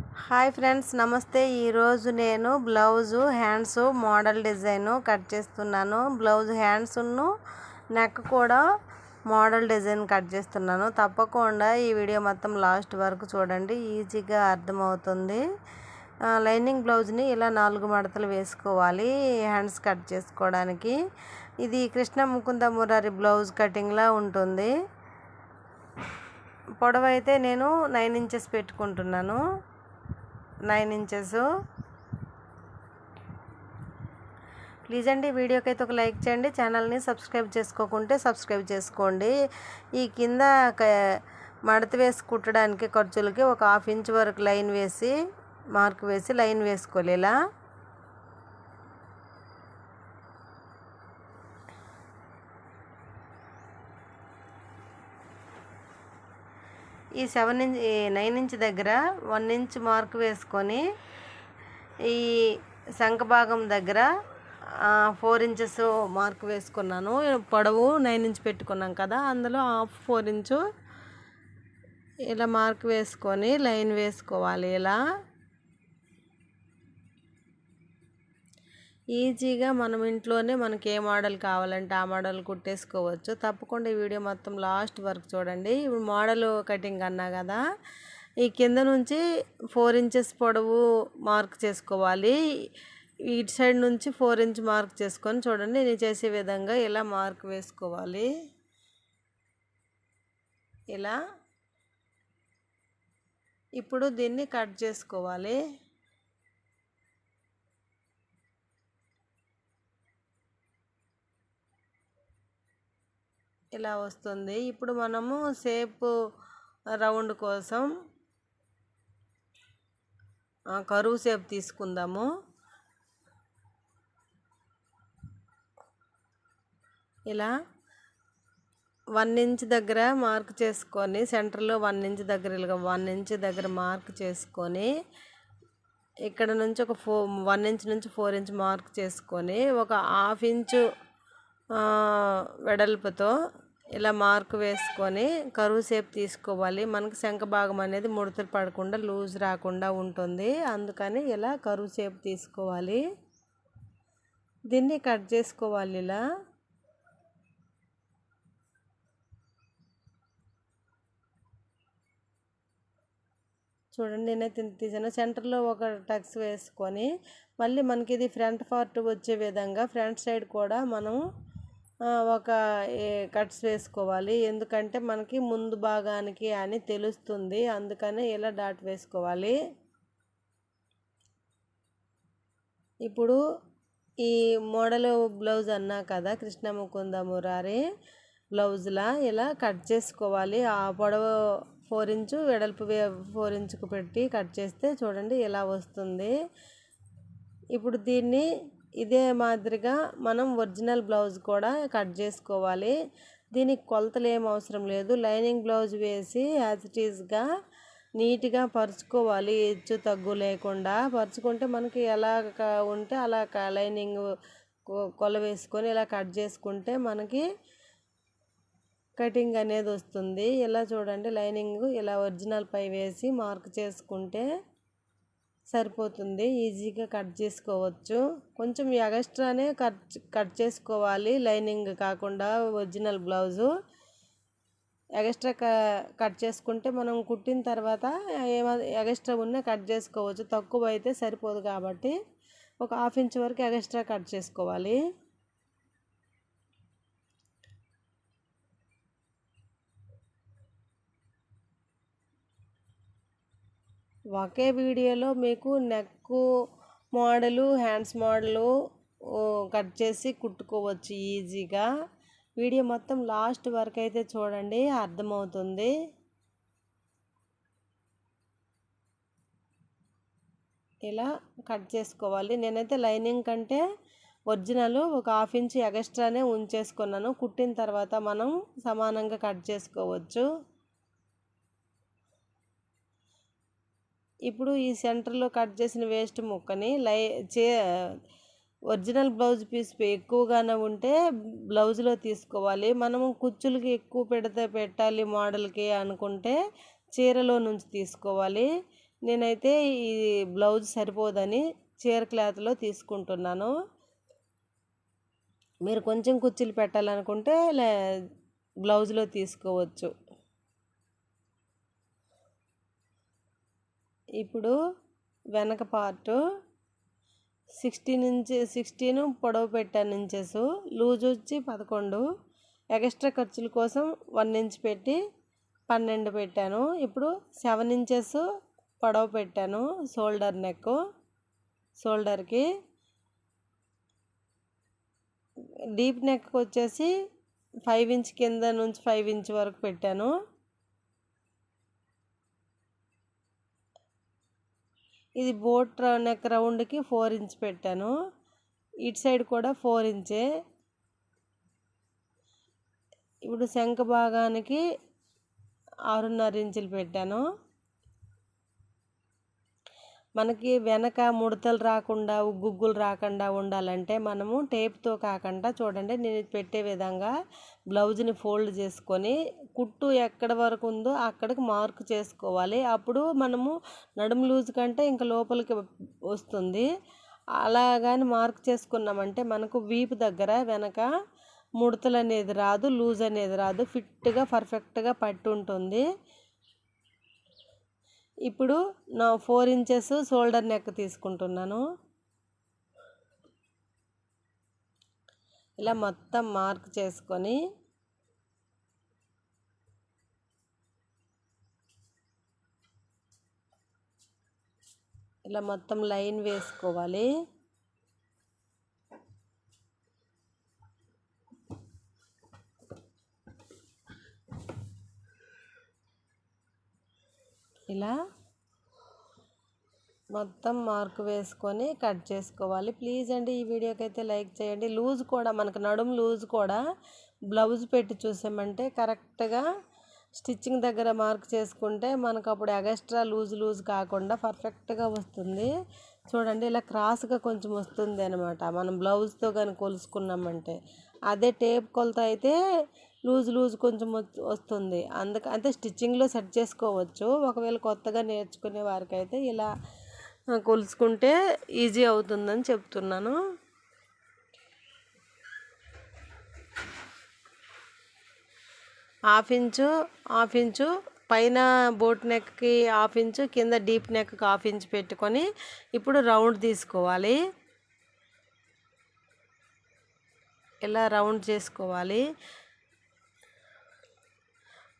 Hi friends నమస్తే. ఈరోజు నేను blouse hands model design cut చేస్తున్నాను. బ్లౌజ్ హ్యాండ్స్ను నెక్ కూడా మోడల్ డిజైన్ కట్ చేస్తున్నాను. తప్పకుండా ఈ వీడియో మొత్తం లాస్ట్ వరకు చూడండి. ఈజీగా అర్థమవుతుంది. లైనింగ్ బ్లౌజ్ని ఇలా నాలుగు మడతలు వేసుకోవాలి హ్యాండ్స్ కట్ చేసుకోవడానికి. ఇది కృష్ణ ముకుంద మురారి బ్లౌజ్ కటింగ్లా ఉంటుంది. పొడవైతే నేను నైన్ ఇంచెస్ పెట్టుకుంటున్నాను. Nine inches. ప్లీజ్ అండి వీడియోకి అయితే ఒక లైక్ చేయండి ఛానల్ని సబ్స్క్రైబ్ చేసుకోకుంటే సబ్స్క్రైబ్ చేసుకోండి. ఈ కింద మడత వేసి కుట్టడానికి ఖర్చులకి ఒక హాఫ్ ఇంచ్ వరకు లైన్ వేసి మార్క్ వేసి లైన్ వేసుకోవాలి ఇలా ఈ సెవెన్ ఇంచ్ ఈ నైన్ ఇంచ్ దగ్గర వన్ ఇంచ్ మార్క్ వేసుకొని ఈ శంఖ భాగం దగ్గర ఫోర్ ఇంచెస్ మార్క్ వేసుకున్నాను. పొడవు నైన్ ఇంచ్ పెట్టుకున్నాం కదా అందులో హాఫ్ ఫోర్ ఇంచు ఇలా మార్క్ వేసుకొని లైన్ వేసుకోవాలి. ఇలా ఈజీగా మనం ఇంట్లోనే మనకి ఏ మోడల్ కావాలంటే ఆ మోడల్ కుట్టేసుకోవచ్చు. తప్పకుండా ఈ వీడియో మొత్తం లాస్ట్ వరకు చూడండి. ఇప్పుడు మోడల్ కటింగ్ అన్నా కదా ఈ కింద నుంచి ఫోర్ ఇంచెస్ పొడవు మార్క్ చేసుకోవాలి. ఇటు సైడ్ నుంచి ఫోర్ ఇంచ్ మార్క్ చేసుకొని చూడండి నేను చేసే విధంగా ఇలా మార్క్ వేసుకోవాలి. ఇలా. ఇప్పుడు దీన్ని కట్ చేసుకోవాలి. ఇలా వస్తుంది. ఇప్పుడు మనము సేప్ రౌండ్ కోసం కరువు సేప్ తీసుకుందాము. ఇలా వన్ ఇంచ్ దగ్గర మార్క్ చేసుకొని సెంటర్లో వన్ ఇంచ్ దగ్గర ఇలాగా వన్ ఇంచ్ దగ్గర మార్క్ చేసుకొని ఇక్కడ నుంచి ఒక ఫో వన్ ఇంచ్ నుంచి ఫోర్ ఇంచ్ మార్క్ చేసుకొని ఒక హాఫ్ ఇంచు వెడల్పుతో ఇలా మార్క్ వేసుకొని కరువు సేపు తీసుకోవాలి. మనకు శంఖ భాగం అనేది ముడతలు పడకుండా లూజ్ రాకుండా ఉంటుంది. అందుకని ఇలా కరువు సేపు తీసుకోవాలి. దీన్ని కట్ చేసుకోవాలి ఇలా. చూడండి నేనైతే ఇంత తీసాను. సెంటర్లో ఒక టక్స్ వేసుకొని మళ్ళీ మనకి ఇది ఫ్రంట్ పార్ట్ వచ్చే విధంగా ఫ్రంట్ సైడ్ కూడా మనం ఒక కట్స్ వేసుకోవాలి. ఎందుకంటే మనకి ముందు భాగానికి అని తెలుస్తుంది. అందుకనే ఇలా డాట్ వేసుకోవాలి. ఇప్పుడు ఈ మోడల్ బ్లౌజ్ అన్నా కదా కృష్ణ ముకుంద మురారి బ్లౌజ్లా ఇలా కట్ చేసుకోవాలి. ఆ పొడవు ఫోర్ ఇంచు వెడల్పు ఫోర్ ఇంచుకు పెట్టి కట్ చేస్తే చూడండి ఇలా వస్తుంది. ఇప్పుడు దీన్ని ఇదే మాదిరిగా మనం ఒరిజినల్ బ్లౌజ్ కూడా కట్ చేసుకోవాలి. దీనికి కొలతలు ఏం అవసరం లేదు. లైనింగ్ బ్లౌజ్ వేసి యాజ్ ఇట్ ఈజ్గా నీట్గా పరుచుకోవాలి. హెచ్చు తగ్గు లేకుండా పరుచుకుంటే మనకి ఎలా ఉంటే అలా లైనింగ్ కొల వేసుకొని ఇలా కట్ చేసుకుంటే మనకి కటింగ్ అనేది వస్తుంది. ఇలా చూడండి లైనింగ్ ఇలా ఒరిజినల్ పై వేసి మార్క్ చేసుకుంటే సరిపోతుంది. ఈజీగా కట్ చేసుకోవచ్చు. కొంచెం ఎగస్ట్రానే కట్ కట్ చేసుకోవాలి. లైనింగ్ కాకుండా ఒరిజినల్ బ్లౌజు. ఎగస్ట్రా క కట్ చేసుకుంటే మనం కుట్టిన తర్వాత ఏమ ఎగస్ట్రా ఉన్నా కట్ చేసుకోవచ్చు. తక్కువ అయితే సరిపోదు కాబట్టి ఒక హాఫ్ ఇంచ్ వరకు ఎగస్ట్రా కట్ చేసుకోవాలి. ఒకే వీడియోలో మీకు neck model hands model cut చేసి కుట్టుకోవచ్చు ఈజీగా. వీడియో మొత్తం లాస్ట్ వరకు అయితే చూడండి అర్థమవుతుంది. ఇలా కట్ చేసుకోవాలి. నేనైతే లైనింగ్ కంటే ఒరిజినల్ ఒక హాఫ్ ఇంచ్ ఎగస్ట్రానే ఉంచేసుకున్నాను. కుట్టిన తర్వాత మనం సమానంగా కట్ చేసుకోవచ్చు. ఇప్పుడు ఈ సెంటర్లో కట్ చేసిన వేస్ట్ ముక్కని లై చే ఒరిజినల్ బ్లౌజ్ పీస్ ఎక్కువగానే ఉంటే బ్లౌజ్లో తీసుకోవాలి. మనము కుచ్చులకి ఎక్కువ పెడితే పెట్టాలి మోడల్కి అనుకుంటే చీరలో నుంచి తీసుకోవాలి. నేనైతే ఈ బ్లౌజ్ సరిపోదని చీర క్లాత్లో తీసుకుంటున్నాను. మీరు కొంచెం కుర్చీలు పెట్టాలనుకుంటే లే బ్లౌజ్లో తీసుకోవచ్చు. ఇప్పుడు వెనక పార్టు సిక్స్టీన్ ఇంచ్ సిక్స్టీన్ పొడవు పెట్టాను ఇంచెస్. లూజ్ వచ్చి పదకొండు. ఎక్స్ట్రా ఖర్చుల కోసం వన్ ఇంచ్ పెట్టి పన్నెండు పెట్టాను. ఇప్పుడు సెవెన్ ఇంచెస్ పొడవు పెట్టాను షోల్డర్ నెక్ షోల్డర్కి డీప్ నెక్ వచ్చేసి ఫైవ్ ఇంచ్ కింద నుంచి ఫైవ్ ఇంచ్ వరకు పెట్టాను. ఇది బోట్ నెక్ రౌండ్కి ఫోర్ ఇంచ్ పెట్టాను. ఇటు సైడ్ కూడా ఫోర్ ఇంచే ఇప్పుడు శంఖ భాగానికి ఆరున్నర ఇంచులు పెట్టాను. మనకి వెనక ముడతలు రాకుండా గుగ్గులు రాకుండా ఉండాలంటే మనము టేప్తో కాకుండా చూడండి నేను పెట్టే విధంగా బ్లౌజ్ని ఫోల్డ్ చేసుకొని కుట్టు ఎక్కడ వరకు ఉందో అక్కడికి మార్క్ చేసుకోవాలి. అప్పుడు మనము నడుము లూజ్ కంటే ఇంకా లోపలికి వస్తుంది. అలా కానీ మార్క్ చేసుకున్నామంటే మనకు వీపు దగ్గర వెనక ముడతలు అనేది రాదు లూజ్ అనేది రాదు ఫిట్గా పర్ఫెక్ట్గా పట్టు ఉంటుంది ఇప్పుడు నా ఫోర్ ఇంచెస్ షోల్డర్ నెక్ తీసుకుంటున్నాను. ఇలా మొత్తం మార్క్ చేసుకొని ఇలా మొత్తం లైన్ వేసుకోవాలి. ఇలా మొత్తం మార్క్ వేసుకొని కట్ చేసుకోవాలి. ప్లీజ్ అండి ఈ వీడియోకి అయితే లైక్ చేయండి. లూజ్ కూడా మనకు నడుము లూజ్ కూడా బ్లౌజ్ పెట్టి చూసామంటే కరెక్ట్గా స్టిచ్చింగ్ దగ్గర మార్క్ చేసుకుంటే మనకు అప్పుడు ఎగస్ట్రా లూజ్ లూజ్ కాకుండా పర్ఫెక్ట్గా వస్తుంది. చూడండి ఇలా క్రాస్గా కొంచెం వస్తుంది అనమాట మనం బ్లౌజ్తో కానీ కొలుసుకున్నామంటే. అదే టేప్ కొలత అయితే లూజ్ లూజ్ కొంచెం వస్తుంది. అందుక అంటే స్టిచ్చింగ్లో సెట్ చేసుకోవచ్చు. ఒకవేళ కొత్తగా నేర్చుకునే వారికి అయితే ఇలా కొలుసుకుంటే ఈజీ అవుతుందని చెప్తున్నాను. హాఫ్ ఇంచు హాఫ్ ఇంచు పైన బోట్ నెక్కి హాఫ్ ఇంచు కింద డీప్ నెక్కి హాఫ్ ఇంచు పెట్టుకొని ఇప్పుడు రౌండ్ తీసుకోవాలి. ఇలా రౌండ్ చేసుకోవాలి.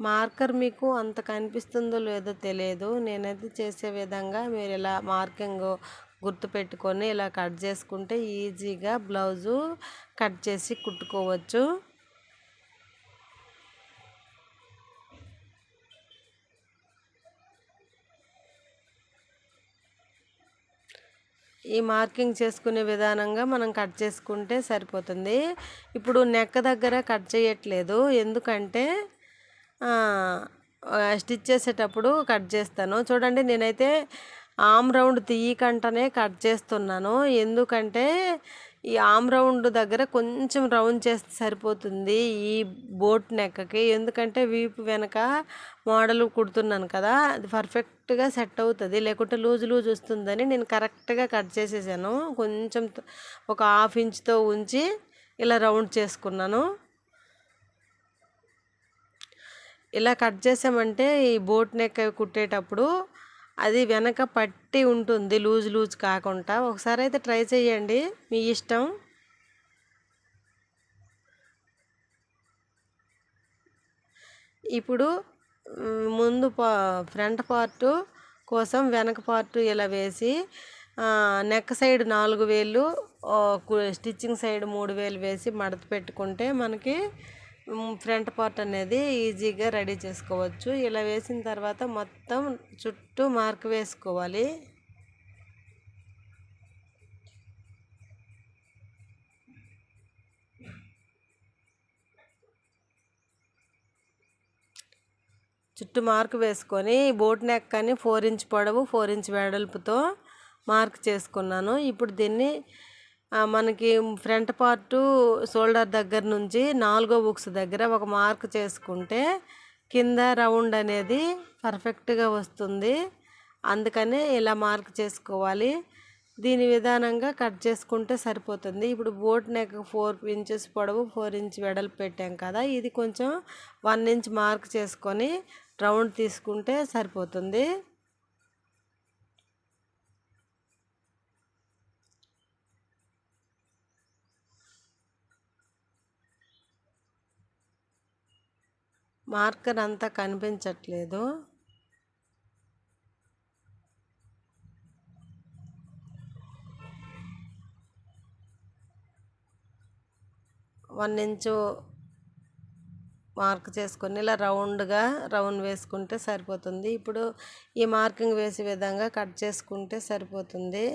మార్కర్ మీకు అంత కనిపిస్తుందో లేదో తెలియదు నేనైతే చేసే విధంగా మీరు ఇలా మార్కింగ్ గుర్తుపెట్టుకొని ఇలా కట్ చేసుకుంటే ఈజీగా బ్లౌజు కట్ చేసి కుట్టుకోవచ్చు. ఈ మార్కింగ్ చేసుకునే విధానంగా మనం కట్ చేసుకుంటే సరిపోతుంది. ఇప్పుడు నెక్క దగ్గర కట్ చేయట్లేదు. ఎందుకంటే స్టిచ్ చేసేటప్పుడు కట్ చేస్తాను. చూడండి నేనైతే ఆమ్ రౌండ్ తీయకంటనే కట్ చేస్తున్నాను. ఎందుకంటే ఈ ఆమ్ రౌండ్ దగ్గర కొంచెం రౌండ్ చేస్తే సరిపోతుంది ఈ బోట్ నెక్కకి. ఎందుకంటే వీపు వెనక మోడల్ కుడుతున్నాను కదా అది పర్ఫెక్ట్గా సెట్ అవుతుంది. లేకుంటే లూజ్ లూజ్ వస్తుందని నేను కరెక్ట్గా కట్ చేసేసాను. కొంచెం ఒక హాఫ్ ఇంచ్తో ఉంచి ఇలా రౌండ్ చేసుకున్నాను. ఇలా కట్ చేసామంటే ఈ బోట్ నెక్ కుట్టేటప్పుడు అది వెనక పట్టి ఉంటుంది లూజ్ లూజ్ కాకుండా. ఒకసారి అయితే ట్రై చేయండి మీ ఇష్టం. ఇప్పుడు ముందు పా ఫ్రంట్ పార్టు కోసం వెనక పార్టు ఇలా వేసి నెక్ సైడ్ నాలుగు వేలు స్టిచ్చింగ్ సైడ్ మూడు వేలు వేసి మడత పెట్టుకుంటే మనకి ఫ్రంట్ పార్ట్ అనేది ఈజీగా రెడీ చేసుకోవచ్చు. ఇలా వేసిన తర్వాత మొత్తం చుట్టూ మార్క్ వేసుకోవాలి. చుట్టూ మార్క్ వేసుకొని బోట్ నెక్ అని ఫోర్ ఇంచ్ పొడవు ఫోర్ ఇంచ్ వెడల్పుతో మార్క్ చేసుకున్నాను. ఇప్పుడు దీన్ని మనకి ఫ్రంట్ పార్టు షోల్డర్ దగ్గర నుంచి నాలుగో బుక్స్ దగ్గర ఒక మార్క్ చేసుకుంటే కింద రౌండ్ అనేది పర్ఫెక్ట్గా వస్తుంది. అందుకనే ఇలా మార్క్ చేసుకోవాలి. దీని విధానంగా కట్ చేసుకుంటే సరిపోతుంది. ఇప్పుడు బోట్ నెక్ ఫోర్ ఇంచెస్ పొడవు ఫోర్ ఇంచ్ వెడల్పు పెట్టాం కదా ఇది కొంచెం వన్ ఇంచ్ మార్క్ చేసుకొని రౌండ్ తీసుకుంటే సరిపోతుంది. మార్కర్ అంతా కనిపించట్లేదు. వన్ ఇంచు మార్క్ చేసుకొని ఇలా రౌండ్గా రౌండ్ వేసుకుంటే సరిపోతుంది. ఇప్పుడు ఈ మార్కింగ్ వేసే విధంగా కట్ చేసుకుంటే సరిపోతుంది.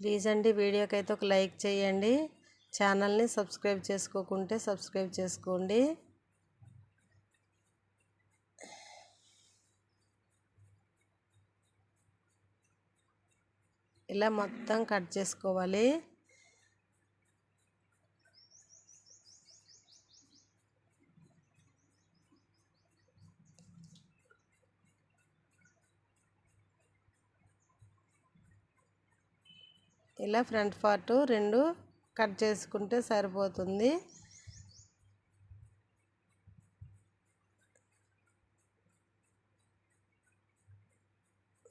ప్లీజ్ అండి వీడియోకి అయితే ఒక లైక్ చేయండి. ఛానల్ని సబ్స్క్రైబ్ చేసుకోకుంటే సబ్స్క్రైబ్ చేసుకోండి. ఇలా మొత్తం కట్ చేసుకోవాలి. ఇలా ఫ్రంట్ పార్ట్ రెండు కట్ చేసుకుంటే సరిపోతుంది.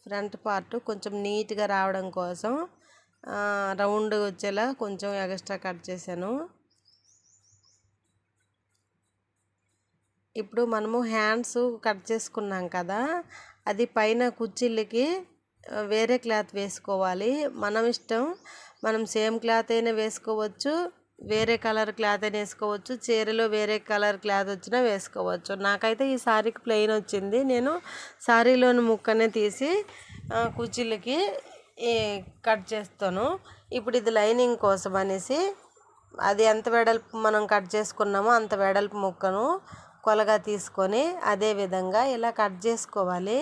ఫ్రంట్ పార్ట్ కొంచెం నీట్గా రావడం కోసం రౌండ్ వచ్చేలా కొంచెం ఎక్స్ట్రా కట్ చేశాను. ఇప్పుడు మనము హ్యాండ్స్ కట్ చేసుకున్నాం కదా అది పైన కుర్చీలకి వేరే క్లాత్ వేసుకోవాలి. మనం ఇష్టం మనం సేమ్ క్లాత్ అయినా వేసుకోవచ్చు. వేరే కలర్ క్లాత్ అయినా వేసుకోవచ్చు. చీరలో వేరే కలర్ క్లాత్ వచ్చినా వేసుకోవచ్చు. నాకైతే ఈ శారీకి ప్లెయిన్ వచ్చింది. నేను శారీలోని ముక్కనే తీసి కుచ్చిళ్ళకి కట్ చేస్తాను. ఇప్పుడు ఇది లైనింగ్ కోసం అనేసి అది ఎంత వెడల్పు మనం కట్ చేసుకున్నామో అంత వెడల్పు ముక్కను కొలగా తీసుకొని అదే విధంగా ఇలా కట్ చేసుకోవాలి.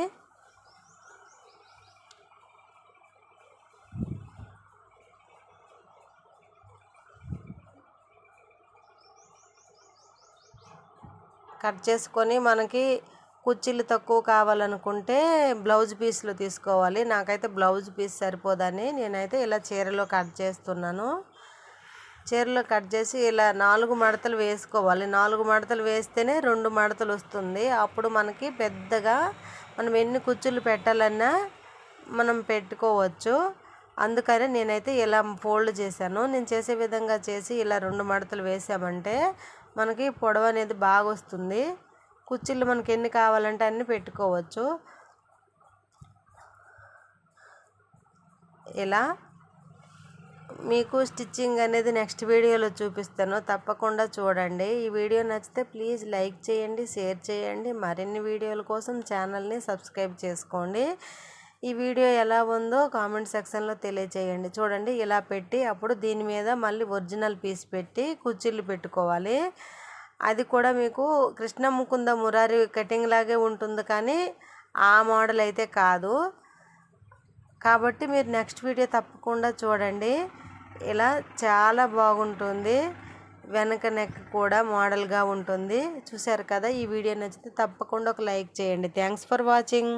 కట్ చేసుకొని మనకి కుర్చీలు తక్కువ కావాలనుకుంటే బ్లౌజ్ పీస్లు తీసుకోవాలి. నాకైతే బ్లౌజ్ పీస్ సరిపోదని నేనైతే ఇలా చీరలో కట్ చేస్తున్నాను. చీరలో కట్ చేసి ఇలా నాలుగు మడతలు వేసుకోవాలి. నాలుగు మడతలు వేస్తేనే రెండు మడతలు వస్తుంది. అప్పుడు మనకి పెద్దగా మనం ఎన్ని కుర్చీలు పెట్టాలన్నా మనం పెట్టుకోవచ్చు. అందుకనే నేనైతే ఇలా ఫోల్డ్ చేశాను. నేను చేసే విధంగా చేసి ఇలా రెండు మడతలు వేసామంటే మనకి పొడవు అనేది బాగా వస్తుంది కుర్చీలు మనకి ఎన్ని కావాలంటే అన్ని పెట్టుకోవచ్చు. ఇలా మీకు స్టిచ్చింగ్ అనేది నెక్స్ట్ వీడియోలో చూపిస్తాను. తప్పకుండా చూడండి. ఈ వీడియో నచ్చితే ప్లీజ్ లైక్ చేయండి షేర్ చేయండి. మరిన్ని వీడియోల కోసం ఛానల్ని సబ్స్క్రైబ్ చేసుకోండి. ఈ వీడియో ఎలా ఉందో కామెంట్ సెక్షన్లో తెలియచేయండి చూడండి ఇలా పెట్టి అప్పుడు దీని మీద మళ్ళీ ఒరిజినల్ పీస్ పెట్టి కుర్చీలు పెట్టుకోవాలి. అది కూడా మీకు కృష్ణ ముకుంద మురారి కటింగ్ లాగే ఉంటుంది కానీ ఆ మోడల్ అయితే కాదు. కాబట్టి మీరు నెక్స్ట్ వీడియో తప్పకుండా చూడండి. ఇలా చాలా బాగుంటుంది. వెనక నెక్ కూడా మోడల్గా ఉంటుంది. చూశారు కదా ఈ వీడియో నచ్చితే తప్పకుండా ఒక లైక్ చేయండి. Thanks for watching.